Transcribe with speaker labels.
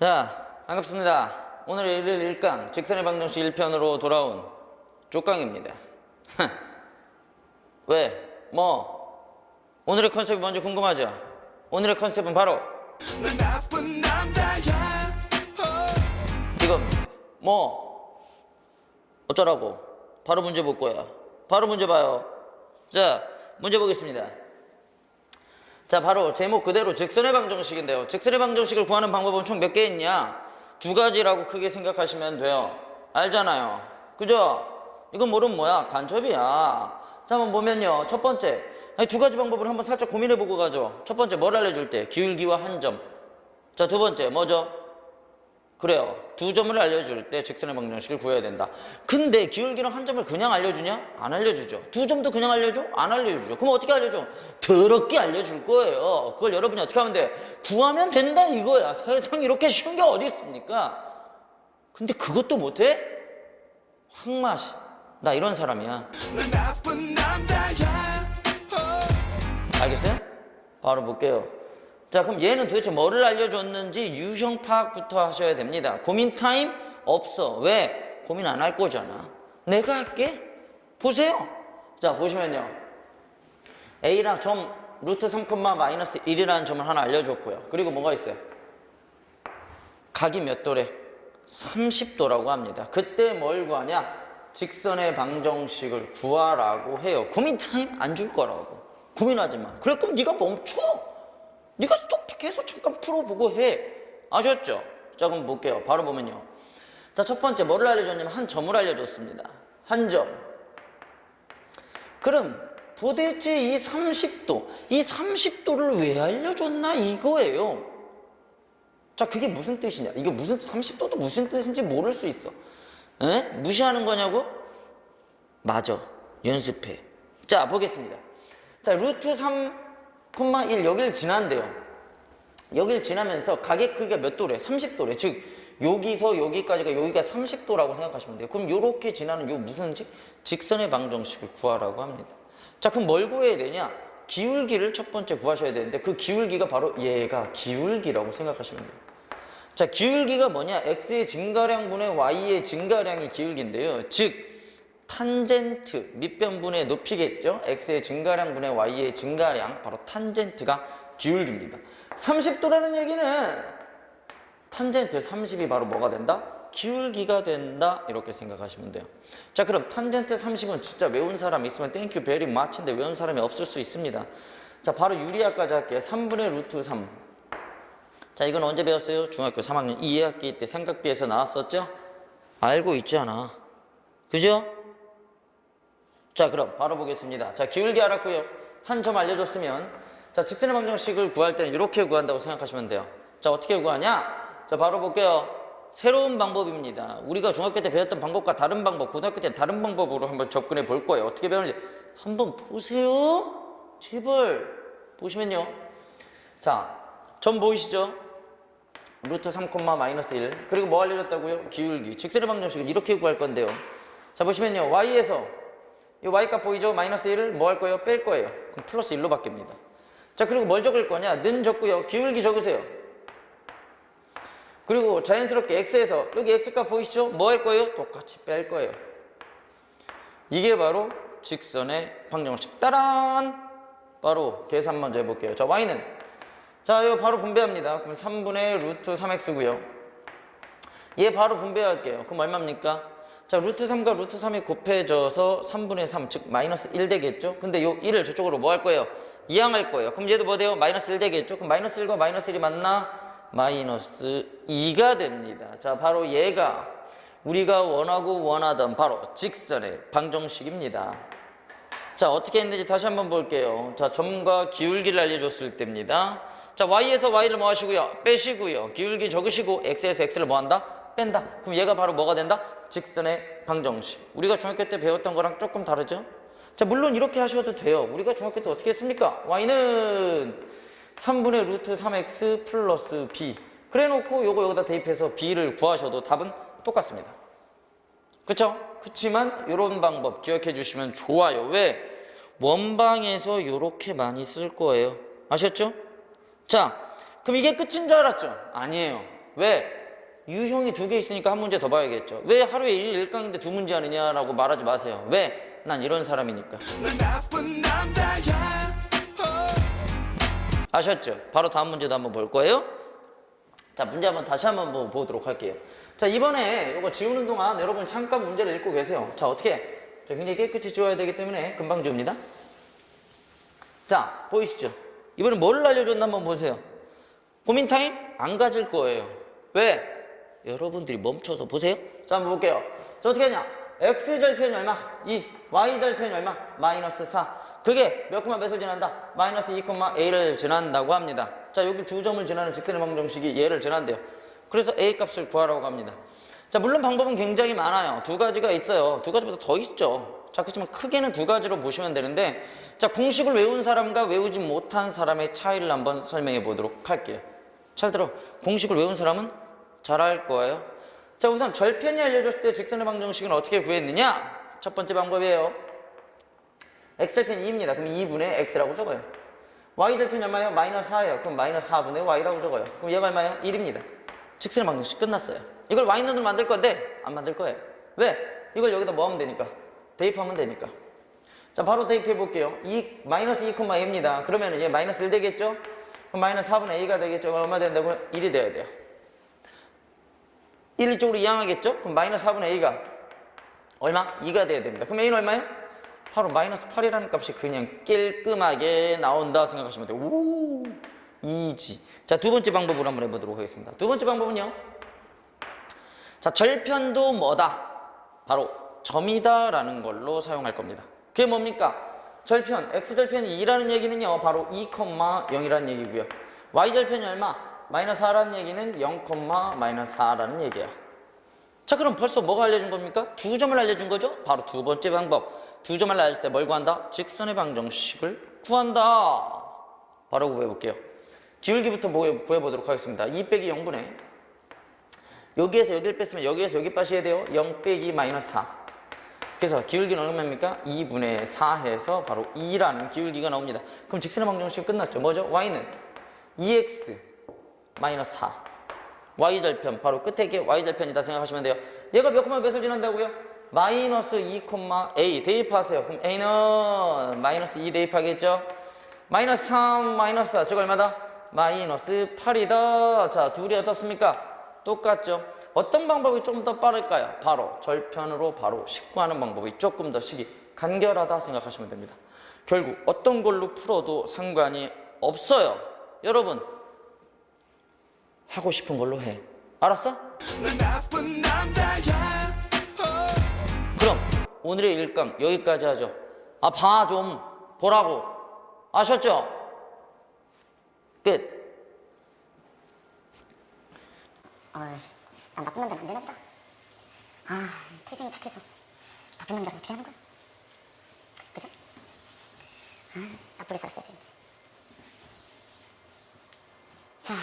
Speaker 1: 자, 반갑습니다. 오늘 일일 1강 직선의 방정식 1편으로 돌아온 쪽강입니다. 왜? 뭐? 오늘의 컨셉이 먼저 궁금하죠? 오늘의 컨셉은 바로 이겁니다. 뭐? 어쩌라고? 바로 문제 볼 거야. 바로 문제 봐요. 자, 문제 보겠습니다. 자, 바로 제목 그대로 직선의 방정식인데요. 직선의 방정식을 구하는 방법은 총 몇 개 있냐? 두 가지라고 크게 생각하시면 돼요. 알잖아요. 그죠? 이건 모르면 뭐야? 간첩이야. 자, 한번 보면요. 첫 번째. 아니, 두 가지 방법을 한번 살짝 고민해보고 가죠. 첫 번째, 뭘 알려줄 때? 기울기와 한 점. 자, 두 번째, 뭐죠? 그래요. 두 점을 알려줄 때 직선의 방정식을 구해야 된다. 근데 기울기랑 한 점을 그냥 알려주냐? 안 알려주죠. 두 점도 그냥 알려줘? 안 알려주죠. 그럼 어떻게 알려줘? 더럽게 알려줄 거예요. 그걸 여러분이 어떻게 하면 돼? 구하면 된다 이거야. 세상 이렇게 쉬운 게 어디 있습니까? 근데 그것도 못해? 항마시. 나 이런 사람이야. 알겠어요? 바로 볼게요. 자, 그럼 얘는 도대체 뭐를 알려줬는지 유형 파악부터 하셔야 됩니다. 고민 타임 없어. 왜? 고민 안 할 거잖아. 내가 할게. 보세요. 자, 보시면요. A랑 점 루트 3, 마이너스 1이라는 점을 하나 알려줬고요. 그리고 뭐가 있어요? 각이 몇 도래? 30도라고 합니다. 그때 뭘 구하냐? 직선의 방정식을 구하라고 해요. 고민 타임 안 줄 거라고. 고민하지 마. 그래 그럼 네가 멈춰. 네가 스톱해서 잠깐 풀어보고 해. 아셨죠? 자 그럼 볼게요. 바로 보면요. 자 첫 번째 뭐를 알려줬냐면 한 점을 알려줬습니다. 한 점. 그럼 도대체 이 30도, 이 30도를 왜 알려줬나 이거예요. 자, 그게 무슨 뜻이냐? 이게 무슨 30도도 무슨 뜻인지 모를 수 있어. 에? 무시하는 거냐고? 맞아. 연습해. 자, 보겠습니다. 자, 루트 3,1 여길 지난대요. 여길 지나면서 가격 크기가 몇 도래? 30도래. 즉 여기서 여기까지가 여기가 30도라고 생각하시면 돼요. 그럼 요렇게 지나는 요 무슨 직? 직선의 방정식을 구하라고 합니다. 자, 그럼 뭘 구해야 되냐? 기울기를 첫 번째 구하셔야 되는데 그 기울기가 바로 얘가 기울기라고 생각하시면 돼요. 자, 기울기가 뭐냐? x의 증가량분의 y의 증가량이 기울기인데요. 즉 탄젠트 밑변분의 높이겠죠? x의 증가량 분의 y의 증가량 바로 탄젠트가 기울기입니다. 30도라는 얘기는 탄젠트 30이 바로 뭐가 된다? 기울기가 된다 이렇게 생각하시면 돼요. 자 그럼 탄젠트 30은 진짜 외운 사람 있으면 땡큐 베리 마치인데 외운 사람이 없을 수 있습니다. 자 바로 유리아까지 할게요. 3분의 루트 3. 자 이건 언제 배웠어요? 중학교 3학년 2학기 때 삼각비에서 나왔었죠? 알고 있잖아. 그죠? 자 그럼 바로 보겠습니다. 자 기울기 알았고요. 한 점 알려줬으면 자 직선의 방정식을 구할 때는 이렇게 구한다고 생각하시면 돼요. 자 어떻게 구하냐? 자 바로 볼게요. 새로운 방법입니다. 우리가 중학교 때 배웠던 방법과 다른 방법, 고등학교 때 다른 방법으로 한번 접근해 볼 거예요. 어떻게 배우는지 한번 보세요. 제발 보시면요. 자, 점 보이시죠? 루트 3, 마이너스 1 그리고 뭐 알려줬다고요? 기울기. 직선의 방정식을 이렇게 구할 건데요. 자 보시면요. y에서 이 y값 보이죠? 마이너스 1을 뭐 할 거예요? 뺄 거예요. 그럼 플러스 1로 바뀝니다. 자 그리고 뭘 적을 거냐? 는 적고요. 기울기 적으세요. 그리고 자연스럽게 x에서 여기 x값 보이시죠? 뭐 할 거예요? 똑같이 뺄 거예요. 이게 바로 직선의 방정식. 따란! 바로 계산 먼저 해볼게요. 자, y는 자, 이거 바로 분배합니다. 그럼 3분의 루트 3x고요. 얘 바로 분배할게요. 그럼 얼마입니까? 자, 루트 3과 루트 3이 곱해져서 3분의 3, 즉 마이너스 1 되겠죠? 근데 요 1을 저쪽으로 뭐 할 거예요? 이항할 거예요. 그럼 얘도 뭐 돼요? 마이너스 1 되겠죠? 그럼 마이너스 1과 마이너스 1이 맞나? 마이너스 2가 됩니다. 자, 바로 얘가 우리가 원하고 원하던 바로 직선의 방정식입니다. 자, 어떻게 했는지 다시 한번 볼게요. 자, 점과 기울기를 알려줬을 때입니다. 자, y에서 y를 뭐 하시고요? 빼시고요. 기울기 적으시고 x에서 x를 뭐 한다? 뺀다. 그럼 얘가 바로 뭐가 된다? 직선의 방정식. 우리가 중학교 때 배웠던 거랑 조금 다르죠? 자, 물론 이렇게 하셔도 돼요. 우리가 중학교 때 어떻게 했습니까? y는 3분의 루트 3x 플러스 b. 그래 놓고 요거 여기다 대입해서 b를 구하셔도 답은 똑같습니다. 그쵸? 그치만 요런 방법 기억해 주시면 좋아요. 왜? 원방에서 요렇게 많이 쓸 거예요. 아셨죠? 자, 그럼 이게 끝인 줄 알았죠? 아니에요. 왜? 유형이 두 개 있으니까 한 문제 더 봐야겠죠. 왜 하루에 일 일강인데 두 문제 하느냐라고 말하지 마세요. 왜? 난 이런 사람이니까. 아셨죠? 바로 다음 문제도 한번 볼 거예요. 자, 문제 한번 다시 한번 보- 보도록 할게요. 자, 이번에 이거 지우는 동안 여러분 잠깐 문제를 읽고 계세요. 자, 어떻게? 자, 굉장히 깨끗이 지워야 되기 때문에 금방 지웁니다. 자, 보이시죠? 이번에 뭘 알려줬나 한번 보세요. 고민 타임 안 가질 거예요. 왜? 여러분들이 멈춰서 보세요. 자, 한번 볼게요. 자, 어떻게 하냐? x절편이 얼마? 2. y절편이 얼마? 마이너스 4. 그게 몇 콤마 몇을 지난다? 마이너스 2, a를 지난다고 합니다. 자, 여기 두 점을 지나는 직선의 방정식이 얘를 지난대요. 그래서 a 값을 구하라고 합니다. 자, 물론 방법은 굉장히 많아요. 두 가지가 있어요. 두 가지보다 더 있죠. 자, 그렇지만 크게는 두 가지로 보시면 되는데, 자, 공식을 외운 사람과 외우지 못한 사람의 차이를 한번 설명해 보도록 할게요. 잘 들어. 공식을 외운 사람은 잘할 거예요. 자, 우선 절편이 알려줬을 때 직선의 방정식은 어떻게 구했느냐? 첫 번째 방법이에요. x절편 2입니다. 그럼 2분의 x라고 적어요. y절편이 얼마예요? 마이너스 4예요. 그럼 마이너스 4분의 y라고 적어요. 그럼 얘가 얼마예요? 1입니다. 직선의 방정식 끝났어요. 이걸 y는으로 만들 건데 안 만들 거예요. 왜? 이걸 여기다 뭐 하면 되니까? 대입하면 되니까. 자, 바로 대입해 볼게요. 2, 마이너스 2,a입니다. 그러면 얘 마이너스 1 되겠죠? 그럼 마이너스 4분의 a가 되겠죠? 얼마 된다고요? 1이 돼야 돼요. 1 이쪽으로 이항하겠죠? 그럼 마이너스 4분의 a가 얼마? 2가 돼야 됩니다. 그럼 a는 얼마예요? 바로 마이너스 8이라는 값이 그냥 깔끔하게 나온다 생각하시면 돼요. 오, 이지. 자, 두 번째 방법으로 한번 해보도록 하겠습니다. 두 번째 방법은요. 자, 절편도 뭐다? 바로 점이다라는 걸로 사용할 겁니다. 그게 뭡니까? 절편, x절편이 2라는 얘기는요, 바로 2,0이라는 얘기고요. y절편이 얼마? 마이너스 4라는 얘기는 0, 마이너스 4라는 얘기야. 자, 그럼 벌써 뭐가 알려준 겁니까? 두 점을 알려준 거죠? 바로 두 번째 방법. 두 점을 알려줄 때 뭘 구한다? 직선의 방정식을 구한다. 바로 구해볼게요. 기울기부터 뭐- 구해보도록 하겠습니다. 2 빼기 0분의 여기에서 여기를 뺐으면 여기에서 여기 빠셔야 돼요. 0 빼기 마이너스 4. 그래서 기울기는 얼마입니까? 2분의 4 해서 바로 2라는 기울기가 나옵니다. 그럼 직선의 방정식 끝났죠. 뭐죠? y는 2x 마이너스 4. y절편 바로 끝에 게 y절편이다 생각하시면 돼요. 얘가 몇 콤마 몇을 지난다고요? 마이너스 2 콤마 a 대입하세요. 그럼 a는 마이너스 2 대입하겠죠? 마이너스 3 마이너스 4 저거 얼마다? 마이너스 8이다. 자 둘이 어떻습니까? 똑같죠? 어떤 방법이 좀더 빠를까요? 바로 절편으로 바로 식구하는 방법이 조금 더 식이 간결하다 생각하시면 됩니다. 결국 어떤 걸로 풀어도 상관이 없어요. 여러분 하고 싶은 걸로 해. 알았어?
Speaker 2: 넌 나쁜 남자야
Speaker 1: 그럼 오늘의 일강 여기까지 하죠. 아, 봐 좀 보라고. 아셨죠? 끝.
Speaker 3: 어이, 난 나쁜 남자는 안 되나 보다. 아, 태생이 착해서 나쁜 남자를 어떻게 하는 거야? 그죠? 아, 나쁘게 살았어야 되는데. 자,